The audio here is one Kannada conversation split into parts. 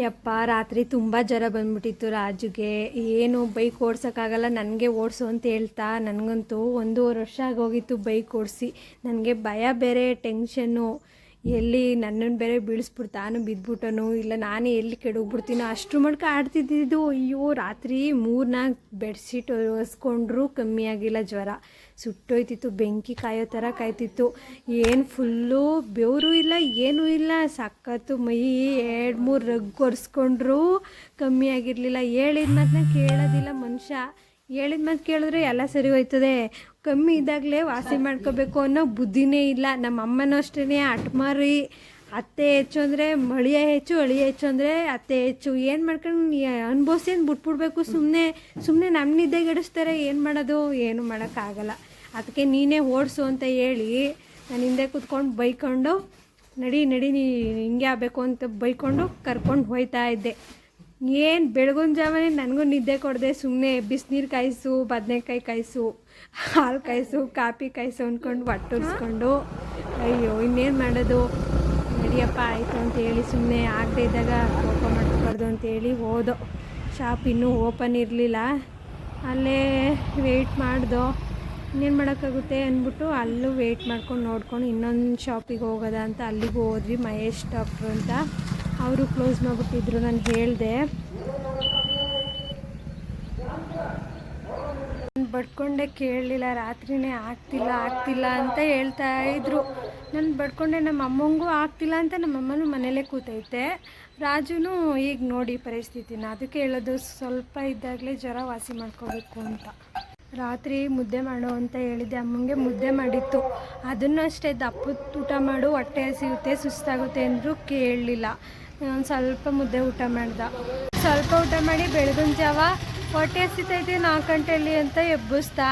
ಯಪ್ಪ ರಾತ್ರಿ ತುಂಬ ಜ್ವರ ಬಂದ್ಬಿಟ್ಟಿತ್ತು ರಾಜುಗೆ. ಏನು ಬೈಕ್ ಓಡ್ಸೋಕ್ಕಾಗಲ್ಲ, ನನಗೆ ಓಡಿಸು ಅಂತ ಹೇಳ್ತಾ ನನಗಂತೂ ಒಂದೂವರೆ ವರ್ಷ ಆಗೋಗಿತ್ತು ಬೈಕ್ ಓಡಿಸಿ. ನನಗೆ ಭಯ ಬೇರೆ ಟೆನ್ಷನ್ನು ಎಲ್ಲಿ ನನ್ನನ್ನು ಬೇರೆ ಬೀಳಿಸ್ಬಿಡ್ತು ತಾನು ಬಿದ್ದುಬಿಟ್ಟನು, ಇಲ್ಲ ನಾನೇ ಎಲ್ಲಿ ಕೆಡೋಗ್ಬಿಡ್ತೀನೋ ಅಷ್ಟು ಮಟ್ಕ ಆಡ್ತಿದ್ದಿದ್ದು. ಅಯ್ಯೋ, ರಾತ್ರಿ ಮೂರ್ನಾಲ್ಕು ಬೆಡ್ಶೀಟ್ ಒರೆಸ್ಕೊಂಡ್ರೂ ಕಮ್ಮಿ ಆಗಿಲ್ಲ ಜ್ವರ. ಸುಟ್ಟೋಯ್ತಿತ್ತು, ಬೆಂಕಿ ಕಾಯೋ ಥರ ಕಾಯ್ತಿತ್ತು. ಏನು ಫುಲ್ಲು ಬೆವರು ಇಲ್ಲ, ಏನೂ ಇಲ್ಲ. ಸಕ್ಕತ್ತು ಮೈ ಎರಡು ಮೂರು ರಗ್ ಒರೆಸ್ಕೊಂಡ್ರೂ ಕಮ್ಮಿ ಆಗಿರಲಿಲ್ಲ. ಹೇಳಿದ ಮಾತನ್ನ ಕೇಳೋದಿಲ್ಲ ಮನುಷ್ಯ. ಹೇಳಿದ ಮಾತು ಕೇಳಿದ್ರೆ ಎಲ್ಲ ಸರಿ ಹೋಯ್ತದೆ. ಕಮ್ಮಿ ಇದ್ದಾಗಲೇ ವಾಸಿ ಮಾಡ್ಕೋಬೇಕು ಅನ್ನೋ ಬುದ್ಧಿನೇ ಇಲ್ಲ. ನಮ್ಮ ಅಮ್ಮನೂ ಅಷ್ಟೇ ಅಟ್ಮಾರಿ ಅತ್ತೆ ಹೆಚ್ಚು ಅಂದರೆ ಮಳಿಯ ಹೆಚ್ಚು, ಅಳಿಯ ಹೆಚ್ಚು ಅಂದರೆ ಅತ್ತೆ ಹೆಚ್ಚು. ಏನು ಮಾಡ್ಕೊಂಡು ಅನುಭವಿಸಿ ಏನು ಬಿಟ್ಬಿಡ್ಬೇಕು? ಸುಮ್ಮನೆ ಸುಮ್ಮನೆ ನಮ್ಮ ನಿದ್ದೆ ಗೆಡಿಸ್ತಾರೆ ಏನು ಮಾಡೋದು? ಏನು ಮಾಡೋಕ್ಕಾಗಲ್ಲ ಅದಕ್ಕೆ ನೀನೇ ಓಡಿಸು ಅಂತ ಹೇಳಿ ನಾನು ಹಿಂದೆ ಕೂತ್ಕೊಂಡು ಬೈಕೊಂಡು ನಡಿ ನಡಿ, ನೀ ಹಿಂಗೆ ಆಗಬೇಕು ಅಂತ ಬೈಕೊಂಡು ಕರ್ಕೊಂಡು ಹೋಯ್ತಾ ಇದ್ದೆ. ಏನು ಬೆಳಗಿನ ಜಾವನೇ ನನಗೂ ನಿದ್ದೆ ಕೊಡದೆ ಸುಮ್ಮನೆ ಬಿಸಿನೀರು ಕಾಯಿಸು, ಬದನೆಕಾಯಿ ಕಾಯಿಸು, ಹಾಲು ಕಾಯಿಸು, ಕಾಪಿ ಕಾಯಿಸು ಅಂದ್ಕೊಂಡು ಒಟ್ಟುರ್ಸ್ಕೊಂಡು. ಅಯ್ಯೋ, ಇನ್ನೇನು ಮಾಡೋದು? ನಡಿಯಪ್ಪ, ಆಯಿತು ಅಂತೇಳಿ ಸುಮ್ಮನೆ ಆಗದೆ ಇದ್ದಾಗ ಕೋಪ ಮಾಡ್ಕೋಬಾರ್ದು ಅಂತೇಳಿ ಹೋದೋ. ಶಾಪ್ ಇನ್ನೂ ಓಪನ್ ಇರಲಿಲ್ಲ. ಅಲ್ಲೇ ವೆಯ್ಟ್ ಮಾಡ್ದೋ. ಇನ್ನೇನು ಮಾಡೋಕ್ಕಾಗುತ್ತೆ ಅಂದ್ಬಿಟ್ಟು ಅಲ್ಲೂ ವೆಯ್ಟ್ ಮಾಡ್ಕೊಂಡು ನೋಡ್ಕೊಂಡು ಇನ್ನೊಂದು ಶಾಪಿಗೆ ಹೋಗೋದ ಅಂತ ಅಲ್ಲಿಗೂ ಹೋದ್ವಿ, ಮಹೇಶ್ ಡಾಕ್ಟ್ರು ಅಂತ. ಅವರು ಕ್ಲೋಸ್ ಮಾಡಿಬಿಟ್ಟಿದ್ರು, ನಾನು ಹೇಳಿದೆ. ಬಡ್ಕೊಂಡೆ ಕೇಳಲಿಲ್ಲ, ರಾತ್ರಿನೇ ಆಗ್ತಿಲ್ಲ ಆಗ್ತಿಲ್ಲ ಅಂತ ಹೇಳ್ತಾ ಇದ್ರು. ನಾನು ಬಡ್ಕೊಂಡೆ ನಮ್ಮ ಅಮ್ಮಂಗೂ ಆಗ್ತಿಲ್ಲ ಅಂತ ನಮ್ಮ ಅಮ್ಮನೂ ಮನೇಲೇ ಕೂತೈತೆ. ರಾಜುನು ಈಗ ನೋಡಿ ಪರಿಸ್ಥಿತಿನ, ಅದಕ್ಕೆ ಹೇಳೋದು ಸ್ವಲ್ಪ ಇದ್ದಾಗಲೇ ಜ್ವರ ವಾಸಿ ಮಾಡ್ಕೋಬೇಕು ಅಂತ. ರಾತ್ರಿ ಮುದ್ದೆ ಮಾಡು ಅಂತ ಹೇಳಿದ್ದೆ. ಅಮ್ಮಂಗೆ ಮುದ್ದೆ ಮಾಡಿತ್ತು. ಅದನ್ನು ಅಷ್ಟೇ ದಪ್ಪದ ಊಟ ಮಾಡು, ಹೊಟ್ಟೆ ಹಸಿಯುತ್ತೆ, ಸುಸ್ತಾಗುತ್ತೆ ಅಂದರೂ ಕೇಳಲಿಲ್ಲ. ನಾನು ಸ್ವಲ್ಪ ಮುದ್ದೆ ಊಟ ಮಾಡ್ದ. ಸ್ವಲ್ಪ ಊಟ ಮಾಡಿ ಬೆಳಗಿನ ಜಾವ ಹೊಟ್ಟೆ ಹಸಿತೈತೆ ನಾಲ್ಕು ಗಂಟೆಯಲ್ಲಿ ಅಂತ ಎಬ್ಬಿಸ್ತಾ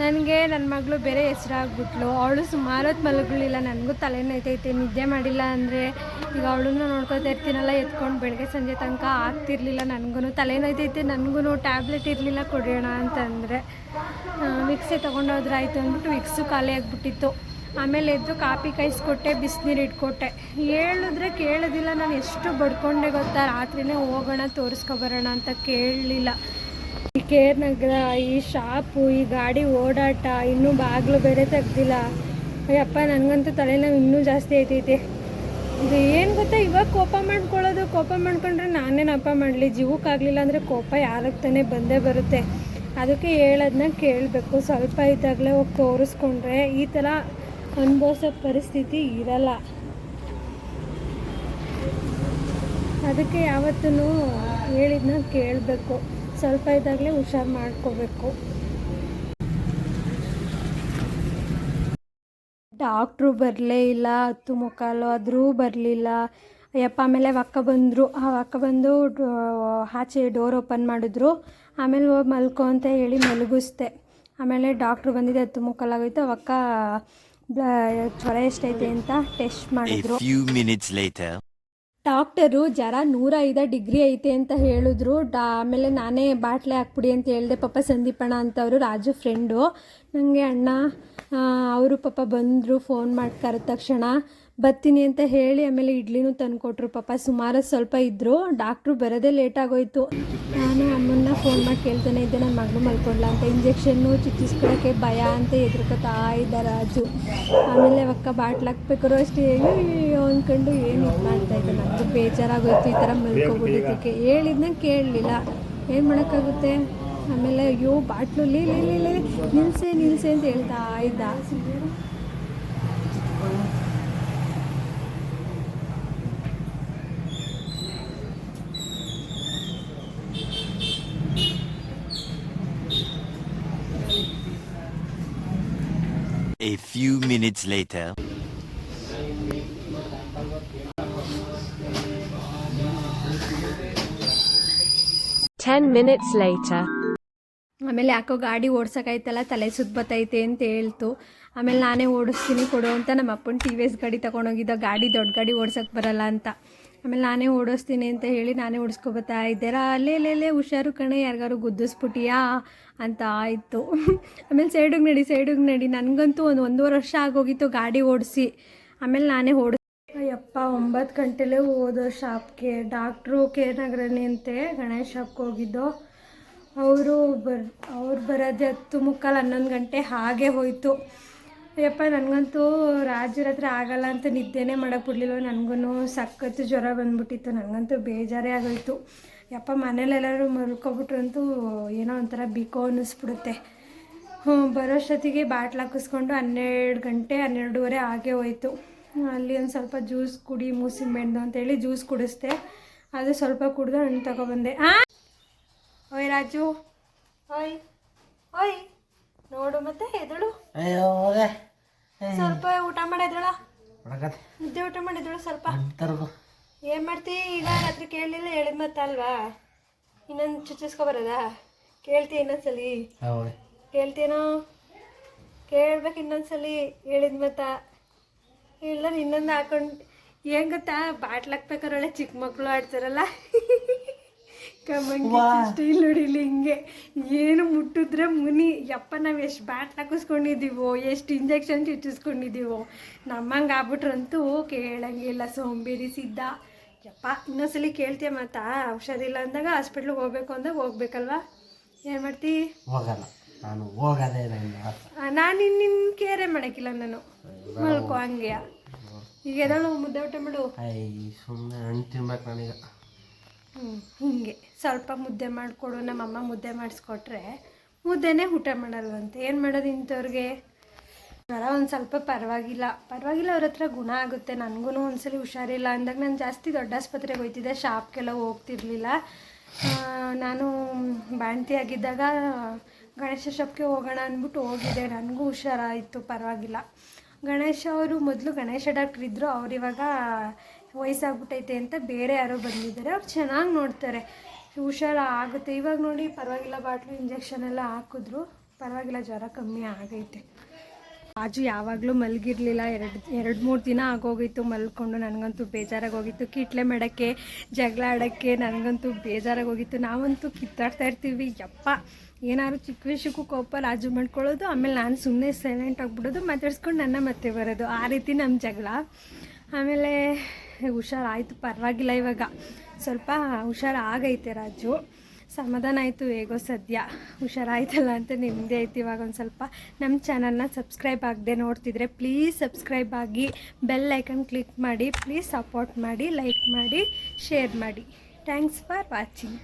ನನಗೆ ನನ್ನ ಮಗಳು ಬೇರೆ ಹೆಸರಾಗ್ಬಿಟ್ಲು. ಅವಳು ಸುಮಾರು ಹೊತ್ತು ಮಲಗಲಿಲ್ಲ. ನನಗೂ ತಲೆನೋಯ್ತೈತೆ ನಿದ್ದೆ ಮಾಡಿಲ್ಲ ಅಂದರೆ ಈಗ ಅವಳನ್ನು ನೋಡ್ಕೊತಾ ಇರ್ತೀನಲ್ಲ, ಎತ್ಕೊಂಡು ಬೆಳಗ್ಗೆ ಸಂಜೆ ತನಕ ಆಗ್ತಿರ್ಲಿಲ್ಲ. ನನಗೂ ತಲೆನೋಯ್ತೈತೆ ನನಗೂ ಟ್ಯಾಬ್ಲೆಟ್ ಇರಲಿಲ್ಲ ಕೊಡೋಣ ಅಂತಂದರೆ. ಮಿಕ್ಸಿ ತೊಗೊಂಡೋದ್ರೆ ಆಯಿತು ಅಂದ್ಬಿಟ್ಟು ವಿಕ್ಸು ಖಾಲಿ ಆಗಿಬಿಟ್ಟಿತ್ತು. ಆಮೇಲೆ ಎದ್ದು ಕಾಪಿ ಕಾಯಿಸ್ಕೊಟ್ಟೆ, ಬಿಸಿನೀರು ಇಟ್ಕೊಟ್ಟೆ. ಹೇಳಿದ್ರೆ ಕೇಳೋದಿಲ್ಲ. ನಾನು ಎಷ್ಟು ಬಡ್ಕೊಂಡೆ ಗೊತ್ತಾ? ರಾತ್ರಿನೇ ಹೋಗೋಣ ತೋರಿಸ್ಕೊಬರೋಣ ಅಂತ ಕೇಳಲಿಲ್ಲ. ಕೇರ್ ನಗರ ಈ ಶಾಪು, ಈ ಗಾಡಿ ಓಡಾಟ ಇನ್ನೂ ಬಾಗಿಲು ಬೇರೆ ತೆಗ್ದಿಲ್ಲ. ಅಯ್ಯಪ್ಪ, ನನಗಂತೂ ತಲೆನೋವು ಇನ್ನೂ ಜಾಸ್ತಿ ಐತೈತೆ. ಇದು ಏನು ಗೊತ್ತಾ, ಇವಾಗ ಕೋಪ ಮಾಡ್ಕೊಳ್ಳೋದು, ಕೋಪ ಮಾಡ್ಕೊಂಡ್ರೆ ನಾನೇನಪ್ಪ ಮಾಡಲಿ. ಜೀವಕ್ಕಾಗಲಿಲ್ಲ ಅಂದರೆ ಕೋಪ ಯಾರಕ್ಕೆ ತಾನೇ ಬಂದೇ ಬರುತ್ತೆ. ಅದಕ್ಕೆ ಹೇಳೋದನ್ನ ಕೇಳಬೇಕು. ಸ್ವಲ್ಪ ಇದ್ದಾಗಲೇ ಹೋಗಿ ತೋರಿಸ್ಕೊಂಡ್ರೆ ಈ ಥರ ಅನುಭವಿಸೋ ಪರಿಸ್ಥಿತಿ ಇರಲ್ಲ. ಅದಕ್ಕೆ ಯಾವತ್ತೂ ಹೇಳಿದ್ನ ಕೇಳಬೇಕು. ಸ್ವಲ್ಪ ಇದ್ದಾಗಲೇ ಹುಷಾರು ಮಾಡ್ಕೋಬೇಕು. ಡಾಕ್ಟ್ರು ಬರಲೇ ಇಲ್ಲ ಹತ್ತು ಮುಕ್ಕಾಲು ಆದರೂ ಬರಲಿಲ್ಲ. ಅಯ್ಯಪ್ಪ ಆಮೇಲೆ ಅಕ್ಕ ಬಂದರು. ಆ ಅಕ್ಕ ಬಂದು ಆಚೆ ಡೋರ್ ಓಪನ್ ಮಾಡಿದ್ರು. ಆಮೇಲೆ ಹೋಗಿ ಮಲ್ಕೊ ಅಂತ ಹೇಳಿ ಮಲಗಿಸ್ದೆ. ಆಮೇಲೆ ಡಾಕ್ಟ್ರು ಬಂದಿದ್ದೆ ಹತ್ತು ಮುಕ್ಕಾಲಾಗೋಯ್ತು ಅವಕ್ಕ ಜ್ವರ ಎಷ್ಟೈತೆ ಅಂತ ಟೆಸ್ಟ್ ಮಾಡಿದ್ರು. ಡಾಕ್ಟರು ಜ್ವರ ನೂರ ಐದು ಡಿಗ್ರಿ ಐತೆ ಅಂತ ಹೇಳಿದ್ರು. ಡಾ, ಆಮೇಲೆ ನಾನೇ ಬಾಟ್ಲೆ ಹಾಕ್ಬಿಡಿ ಅಂತ ಹೇಳಿದೆ ಪಾಪ ಸಂದೀಪಣ್ಣ ಅಂತವರು, ರಾಜು ಫ್ರೆಂಡು ನನಗೆ ಅಣ್ಣ ಅವರು ಪಾಪ ಬಂದರು ಫೋನ್ ಮಾಡಿ, ಕರೆದ ತಕ್ಷಣ, ಬರ್ತೀನಿ ಅಂತ ಹೇಳಿ, ಆಮೇಲೆ ಇಡ್ಲಿನೂ ತಂದುಕೊಟ್ರು ಪಾಪ. ಸುಮಾರು ಸ್ವಲ್ಪ ಇದ್ದರು ಡಾಕ್ಟ್ರು ಬರೋದೇ ಲೇಟ್ ಆಗೋಯ್ತು. ನಾನು ಅಮ್ಮನ್ನ ಫೋನ್ ಮಾಡಿ ಕೇಳ್ತಾನೆ, ಇದ್ದೆ ನನ್ನ ಮಗಳು ಮಲ್ಕೊಡ್ಲ ಅಂತ. ಇಂಜೆಕ್ಷನ್ನು ಚುಚ್ಚಿಸ್ಕೊಳಕ್ಕೆ ಭಯ ಅಂತ ಎದುರ್ಕೊತಾ ಇದ್ದ ರಾಜು. ಆಮೇಲೆ ಅವಕ್ಕ ಬಾಟ್ಲ್ ಹಾಕ್ಬೇಕಾದ್ರು ಅಷ್ಟೇ. ಅಯ್ಯೋ ಅಂದ್ಕೊಂಡು ಏನು ಇದು ಮಾಡ್ತಾ ಇದ್ದೆ? ನನಗೂ ಬೇಜಾರಾಗೋಯ್ತು ಈ ಥರ ಮಲ್ಕೊಬಿಟ್ಟಿದ್ದಕ್ಕೆ. ಹೇಳಿದ್ನ ಕೇಳಲಿಲ್ಲ. ಏನು ಮಾಡೋಕ್ಕಾಗುತ್ತೆ? ಆಮೇಲೆ ಅಯ್ಯೋ ಬಾಟ್ಲು ಲೇ ಲೇ ಲೇ ಲೇ ನಿಲ್ಸೆ ನಿಲ್ಸೆ ಅಂತ ಹೇಳ್ತಾ ಇದ್ದ A few minutes later. Ten minutes later. ಆಮೇಲೆ ಯಾಕೋ ಗಾಡಿ ಓಡ್ಸೋಕ್ಕಾಯ್ತಲ್ಲ ತಲೆ ಸುತ್ತ ಬತ್ತೈತೆ ಅಂತ ಹೇಳ್ತು. ಆಮೇಲೆ ನಾನೇ ಓಡಿಸ್ತೀನಿ ಕೊಡು ಅಂತ ನಮ್ಮ ಅಪ್ಪನ ಟಿ ವಿ ಎಸ್ ಗಾಡಿ ತೊಗೊಂಡೋಗಿದ್ದ. ಗಾಡಿ ದೊಡ್ಡ ಗಾಡಿ ಓಡ್ಸೋಕ್ಕೆ ಬರಲ್ಲ ಅಂತ. ಆಮೇಲೆ ನಾನೇ ಓಡಿಸ್ತೀನಿ ಅಂತ ಹೇಳಿ ನಾನೇ ಓಡಿಸ್ಕೊಬತ್ತಾ ಇದ್ದೆ. ರಾ ಅಲ್ಲೇ ಅಲ್ಲೇ ಹುಷಾರು ಕಣೆ, ಯಾರಿಗಾರು ಗುದ್ದಿಸ್ಬಿಟ್ಟಿಯಾ ಅಂತ ಆಯಿತು. ಆಮೇಲೆ ಸೈಡಿಗೆ ನಡಿ ಸೈಡಿಗೆ ನಡಿ. ನನಗಂತೂ ಒಂದು ಒಂದೂವರೆ ವರ್ಷ ಆಗೋಗಿತ್ತು ಗಾಡಿ ಓಡಿಸಿ. ಆಮೇಲೆ ನಾನೇ ಓಡಿಸ್ ಅಯ್ಯಪ್ಪ, ಒಂಬತ್ತು ಗಂಟೆಲೇ ಹೋದೋ ಶಾಪ್ಗೆ. ಡಾಕ್ಟ್ರು ಕೆ ನಗರಲ್ಲಿ ಅಂತೆ ಗಣೇಶ್ ಶಾಪ್ಗೆ ಹೋಗಿದ್ದು. ಅವರು ಬರ್, ಅವ್ರು ಬರೋದೇ ಹತ್ತು ಮುಕ್ಕಾಲು ಹನ್ನೊಂದು ಗಂಟೆ ಹಾಗೆ ಹೋಯಿತು. ಅಯ್ಯಪ್ಪ ನನಗಂತೂ ರಾಜರ ಹತ್ರ ಆಗಲ್ಲ ಅಂತ ನಿದ್ದೆನೇ ಮಾಡೋಕೆ ಬಿಡಲಿಲ್ಲ. ನನಗೂ ಸಖತ್ತು ಜ್ವರ ಬಂದ್ಬಿಟ್ಟಿತ್ತು. ನನಗಂತೂ ಬೇಜಾರೇ ಆಗೋಯ್ತು. ಯಪ್ಪ, ಮನೇಲೆಲ್ಲರೂ ಮಲ್ಕೊಬಿಟ್ರಂತೂ ಏನೋ ಒಂಥರ ಬಿಕೋ ಅನ್ನಿಸ್ಬಿಡುತ್ತೆ. ಹ್ಞೂ, ಬರೋಷ್ಟೊತ್ತಿಗೆ ಬಾಟ್ಲು ಹಾಕಿಸ್ಕೊಂಡು ಹನ್ನೆರಡು ಗಂಟೆ, ಹನ್ನೆರಡೂವರೆ ಹಾಗೆ ಹೋಯಿತು. ಅಲ್ಲಿ ಒಂದು ಸ್ವಲ್ಪ ಜ್ಯೂಸ್ ಕುಡಿ ಮೂಸಿಂಬೆಣ್ಣು ಅಂತೇಳಿ ಜ್ಯೂಸ್ ಕುಡಿಸ್ದೆ. ಅದು ಸ್ವಲ್ಪ ಕುಡಿದು ಹಣ್ಣು ತಗೊಬಂದೆ. ಓಯ್ ರಾಜು. ಓಯ್ ಓಯ್ ನೋಡು ಮತ್ತೆ ಎದಳು. ಅಯ್ಯೋ ಹೋಗೆ. ಸ್ವಲ್ಪ ಊಟ ಮಾಡಿದ್ರಳ ಮುದ್ದೆ ಊಟ ಮಾಡಿದ್ರಳು ಸ್ವಲ್ಪ. ಏನ್ ಏನು ಮಾಡ್ತಿ? ಈಗ ರಾತ್ರಿ ಕೇಳಲಿಲ್ಲ ಹೇಳಿದ ಮತ್ತಲ್ವಾ ಇನ್ನೊಂದು ಚುಚ್ಚಿಸ್ಕೊಬರೋದಾ? ಕೇಳ್ತಿ ಇನ್ನೊಂದ್ಸಲಿ. ಕೇಳ್ತೀನೋ? ಕೇಳ್ಬೇಕು ಇನ್ನೊಂದ್ಸಲಿ ಹೇಳಿದ ಮತ್ತ. ಇಲ್ಲ ಇನ್ನೊಂದು ಹಾಕೊಂಡು ಏನ್ ಗೊತ್ತಾ? ಬಾಟ್ಲ್ ಹಾಕ್ಬೇಕಾದ್ರೆ ಒಳ್ಳೆ ಚಿಕ್ಕ ಮಕ್ಕಳು ಆಡ್ತಾರಲ್ಲ. ಸ್ಟೀಲ್ ನೋಡಿಲಿ ಹಿಂಗೆ. ಏನು ಮುಟ್ಟಿದ್ರೆ ಮುನಿ ಯಪ್ಪ ನಾವು ಎಷ್ಟು ಬ್ಯಾಟ್ ಹಾಕಿಸ್ಕೊಂಡಿದ್ದೀವೋ ಎಷ್ಟು ಇಂಜೆಕ್ಷನ್ ಚುಚ್ಚಿಸ್ಕೊಂಡಿದ್ದೀವೋ ನಮ್ಮಂಗೆ ಆಗ್ಬಿಟ್ರಂತೂ ಕೇಳಂಗಿಲ್ಲ ಸೋಂಬೇರಿ ಸಿದ್ಧ. ಯಪ್ಪ ಇನ್ನೊಂದ್ಸಲಿ ಕೇಳ್ತೀಯ ಮತ್ತಾ ಹುಷಾರಿಲ್ಲ ಅಂದಾಗ ಹಾಸ್ಪಿಟ್ಲಿಗೆ ಹೋಗ್ಬೇಕು ಅಂದಾಗ ಹೋಗ್ಬೇಕಲ್ವಾ? ಏನ್ ಮಾಡ್ತಿ? ಹೋಗಲ್ಲ. ನಾನು ಹೋಗದೇ ನಾನು ನಿನ್ನ ಕೇರೆ ಮಾಡಕ್ಕಿಲ್ಲ ನಾನು. ಮಲ್ಕೋ ಹಂಗೆ. ಈಗ ಎದಳು ಮುದ್ದೆ ಊಟ ಮಾಡು. ಸುಮ್ಮನೆ ಹಣ್ಣು ತಿನ್ಬೇಕು ನನಗೆ. ಹಿಂಗೆ. ಸ್ವಲ್ಪ ಮುದ್ದೆ ಮಾಡಿಕೊಡು, ನಮ್ಮಮ್ಮ ಮುದ್ದೆ ಮಾಡಿಸ್ಕೊಟ್ರೆ ಮುದ್ದೆನೇ ಊಟ ಮಾಡಲ್ವಂತೆ. ಏನು ಮಾಡೋದು ಇಂಥವ್ರಿಗೆ? ಜ್ವರ ಒಂದು ಸ್ವಲ್ಪ ಪರವಾಗಿಲ್ಲ. ಪರವಾಗಿಲ್ಲ ಅವ್ರ ಹತ್ರ ಗುಣ ಆಗುತ್ತೆ. ನನಗೂ ಒಂದ್ಸಲಿ ಹುಷಾರಿಲ್ಲ. ಅಂದಾಗ ನಾನು ಜಾಸ್ತಿ ದೊಡ್ಡ ಆಸ್ಪತ್ರೆಗೆ ಹೋಗ್ತಿದ್ದೆ ಶಾಪ್ಗೆಲ್ಲ ಹೋಗ್ತಿರ್ಲಿಲ್ಲ. ನಾನು ಬಾಣ್ತಿ ಆಗಿದ್ದಾಗ ಗಣೇಶ ಶಾಪ್ಗೆ ಹೋಗೋಣ ಅಂದ್ಬಿಟ್ಟು ಹೋಗಿದ್ದೆ. ನನಗೂ ಹುಷಾರಾಯಿತು. ಪರವಾಗಿಲ್ಲ. ಗಣೇಶ ಅವರು ಮೊದಲು ಗಣೇಶ ಡಾಕ್ಟ್ರ್ ಇದ್ದರು ಅವ್ರು ಇವಾಗ ವಯಸ್ಸಾಗ್ಬಿಟ್ಟೈತೆ ಅಂತ ಬೇರೆ ಯಾರೋ ಬಂದಿದ್ದಾರೆ. ಅವ್ರು ಚೆನ್ನಾಗಿ ನೋಡ್ತಾರೆ. ಹುಷಾರ ಆಗುತ್ತೆ. ಇವಾಗ ನೋಡಿ ಪರವಾಗಿಲ್ಲ, ಬಾಟ್ಲು ಇಂಜೆಕ್ಷನ್ ಎಲ್ಲ ಹಾಕಿದ್ರು. ಪರವಾಗಿಲ್ಲ, ಜ್ವರ ಕಮ್ಮಿ ಆಗೈತೆ. ಆಜು ಯಾವಾಗಲೂ ಮಲಗಿರಲಿಲ್ಲ. ಎರಡು ಎರಡು ಮೂರು ದಿನ ಆಗೋಗಿತ್ತು ಮಲ್ಕೊಂಡು. ನನಗಂತೂ ಬೇಜಾರಾಗೋಗಿತ್ತು. ಕಿಟ್ಲೆ ಮಾಡೋಕ್ಕೆ, ಜಗಳ ಆಡೋಕ್ಕೆ ನನಗಂತೂ ಬೇಜಾರಾಗೋಗಿತ್ತು. ನಾವಂತೂ ಕಿತ್ತಾಡ್ತಾ ಇರ್ತೀವಿ. ಯಪ್ಪ, ಏನಾದ್ರು ಚಿಕ್ಕ ವಿಷಯಕ್ಕೂ ಕೋಪ ರಾಜು ಮಾಡ್ಕೊಳ್ಳೋದು, ಆಮೇಲೆ ನಾನು ಸುಮ್ಮನೆ ಸೈಲೆಂಟ್ ಆಗಿಬಿಡೋದು, ಮಾತಾಡ್ಸ್ಕೊಂಡು ನನ್ನ ಮತ್ತೆ ಬರೋದು. ಆ ರೀತಿ ನಮ್ಮ ಜಗಳ. ಆಮೇಲೆ ಹುಷಾರಾಯಿತು, ಪರವಾಗಿಲ್ಲ ಇವಾಗ. ಸ್ವಲ್ಪ ಹುಷಾರು ಆಗೈತೆ ರಾಜು. ಸಮಾಧಾನ ಆಯಿತು ಹೇಗೋ ಸದ್ಯ. ಹುಷಾರಾಯ್ತಲ್ಲ ಅಂತ ನೆಮ್ಮದಿ ಆಯ್ತು ಇವಾಗ ಒಂದು ಸ್ವಲ್ಪ. ನಮ್ಮ ಚಾನಲ್ನ ಸಬ್ಸ್ಕ್ರೈಬ್ ಆಗದೆ ನೋಡ್ತಿದ್ರೆ ಪ್ಲೀಸ್ ಸಬ್ಸ್ಕ್ರೈಬ್ ಆಗಿ ಬೆಲ್ ಐಕನ್ ಕ್ಲಿಕ್ ಮಾಡಿ ಪ್ಲೀಸ್ ಸಪೋರ್ಟ್ ಮಾಡಿ ಲೈಕ್ ಮಾಡಿ ಶೇರ್ ಮಾಡಿ. Thanks for watching